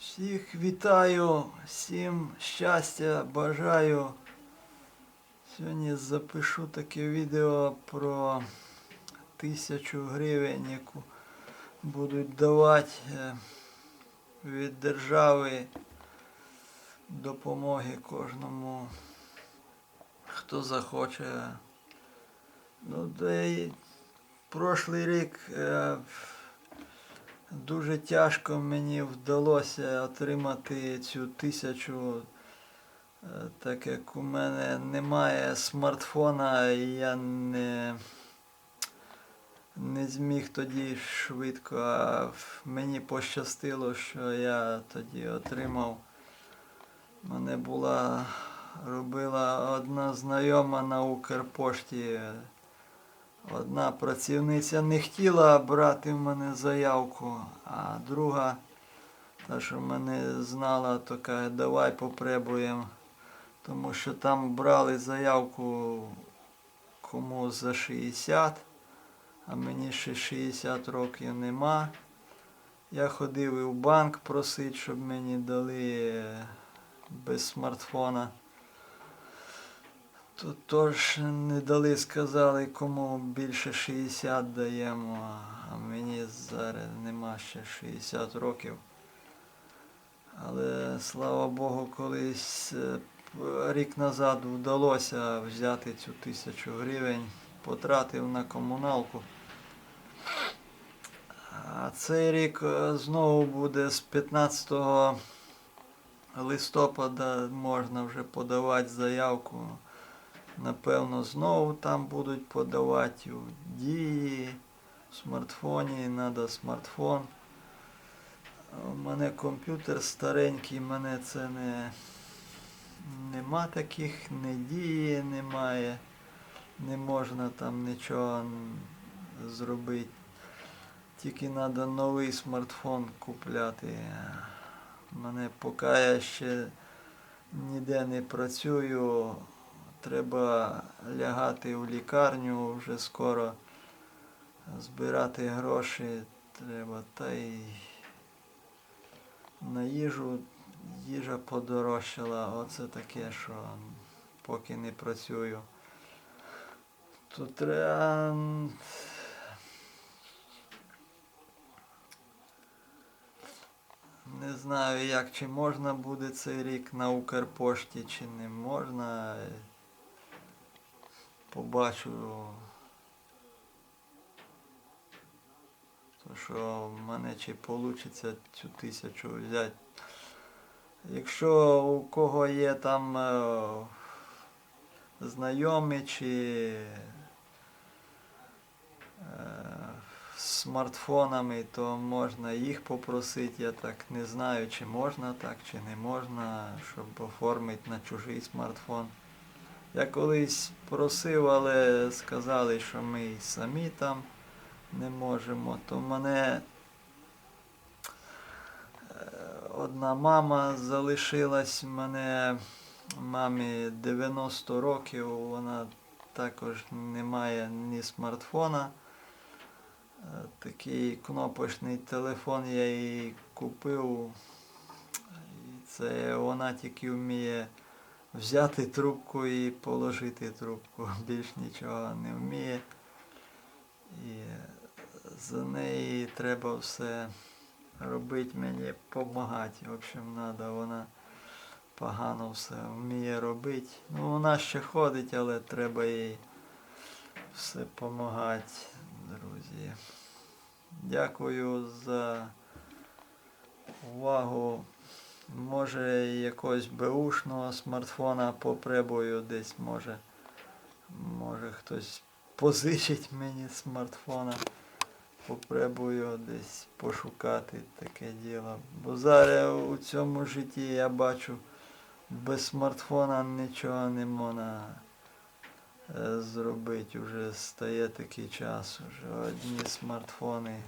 Всіх вітаю, всім щастя, бажаю. Сьогодні запишу таке відео про тисячу гривень, яку будуть давати е, від держави допомоги кожному, хто захоче. Ну, де прошлий рік е, дуже тяжко мені вдалося отримати цю тисячу, е, так як у мене немає смартфона, і я не, не зміг тоді швидко, а мені пощастило, що я тоді отримав. Мене була робила одна знайома на Укрпошті. Одна працівниця не хотіла брати в мене заявку, а друга, та, що мене знала, то каже, давай попробуємо. Тому що там брали заявку кому за 60, а мені ще 60 років нема. Я ходив і в банк просити, щоб мені дали без смартфона. Тут теж не дали, сказали, кому більше 60 даємо, а мені зараз нема ще 60 років. Але слава Богу, колись е, рік назад вдалося взяти цю тисячу гривень, потратив на комуналку. А цей рік е, знову буде з 15 листопада можна вже подавати заявку. Напевно, знову там будуть подавати у дії, в смартфоні, треба смартфон. У мене комп'ютер старенький, мене це не нема таких, не дії немає, не можна там нічого зробити. Тільки треба новий смартфон купляти. Мене поки я ще ніде не працюю, треба лягати в лікарню вже скоро, збирати гроші треба, та й на їжу їжа подорожчала, оце таке, що поки не працюю. Тут треба. Не знаю, як чи можна буде цей рік на Укрпошті, чи не можна. Побачу. То що в мене чи вийде цю тисячу взяти. Якщо у кого є там е, знайомі чи е, смартфонами, то можна їх попросити. Я так не знаю, чи можна так, чи не можна, щоб оформити на чужий смартфон. Я колись просив, але сказали, що ми й самі там не можемо. То мене е, одна мама залишилась, мене мамі 90 років, вона також не має ні смартфона. Е, Такий кнопочний телефон я їй купив. І це вона тільки вміє взяти трубку і положити трубку. Більш нічого не вміє. І за неї треба все робити мені, допомагати. В общем, треба, вона погано все вміє робити. Ну, вона ще ходить, але треба їй все допомагати, друзі. Дякую за увагу. Може якогось беушного смартфона попробую десь, може. Може хтось позичить мені смартфона. Попробую десь пошукати таке діло. Бо зараз у цьому житті я бачу без смартфона нічого не можна е, зробити. Уже стає такий час, вже одні смартфони